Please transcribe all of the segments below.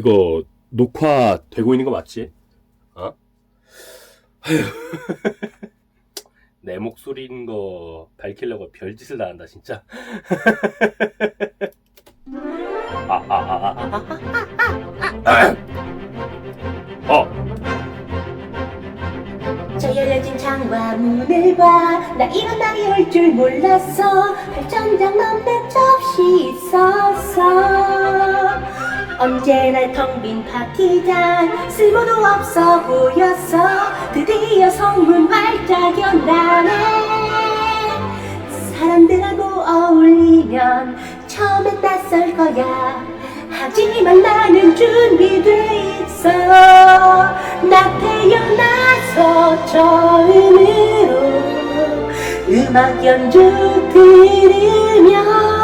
이거 녹화 되고 있는 거 맞지? 어? 내 목소리인 거 밝히려고 별짓을 다 한다 진짜. 아, 아, 아, 아. 어, 저 열려진 창과문을 봐. 나 이런 날이 올 줄 몰랐어. 발전장 넘는 접시. 언제나 텅 빈 파티잔 쓸모도 없어 보였어. 드디어 성문 활짝 연다네. 사람들하고 어울리면 처음엔 낯설 거야. 하지만 나는 준비돼 있어. 나 태어나서 처음으로 음악 연주 들으면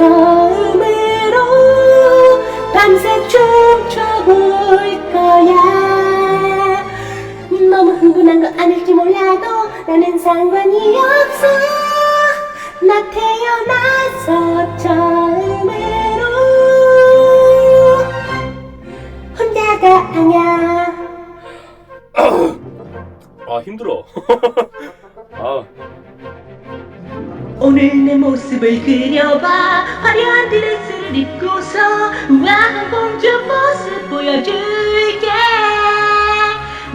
처음으로 밤새 춤춰볼 거야. 너무 흥분한 거 아닐지 몰라도 나는 상관이 없어 나 태어나서 처음으로 혼자가 아냐 아 힘들어. 아, 오늘 내 모습을 그려봐. 화려한 드레스를 입고서 우아한 공주 모습 보여줄게.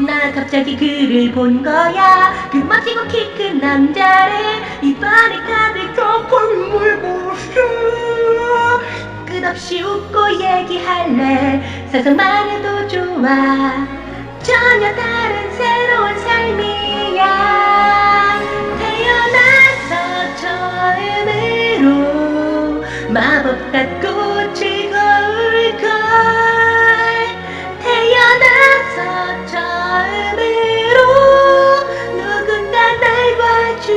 나 갑자기 그를 본 거야. 그 멋지고 키 큰 남자를 입안에 가득 덮은 물고서 끝없이 웃고 얘기할래. 상상만 해도 좋아. 전혀 다른 새로 마법같 꽃을 걸걸. 태어나서 처음으로 누군가 날 봐줄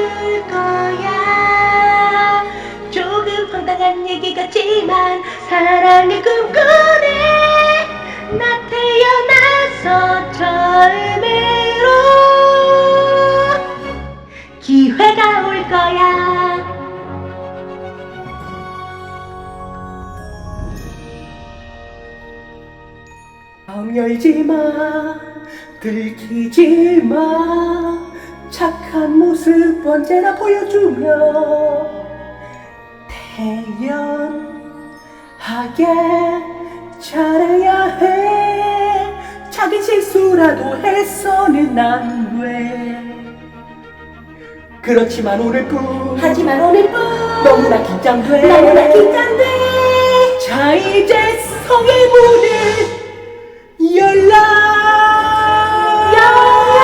거야. 조금 황당한 얘기 같지만 사랑을 꿈꾸네 나 태어나서 처음 마음 열지 마, 들키지 마. 착한 모습 언제나 보여주며 태연하게 잘해야 해. 작은 실수라도 해서는 안 돼. 그렇지만 오늘 뿐 하지만 오늘 뿐 너무나 긴장돼 너무나 긴장돼 자 이제 성의 문을 열라 열라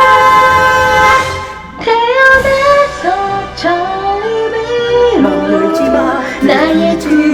태어나서 처음으로 나의 꿈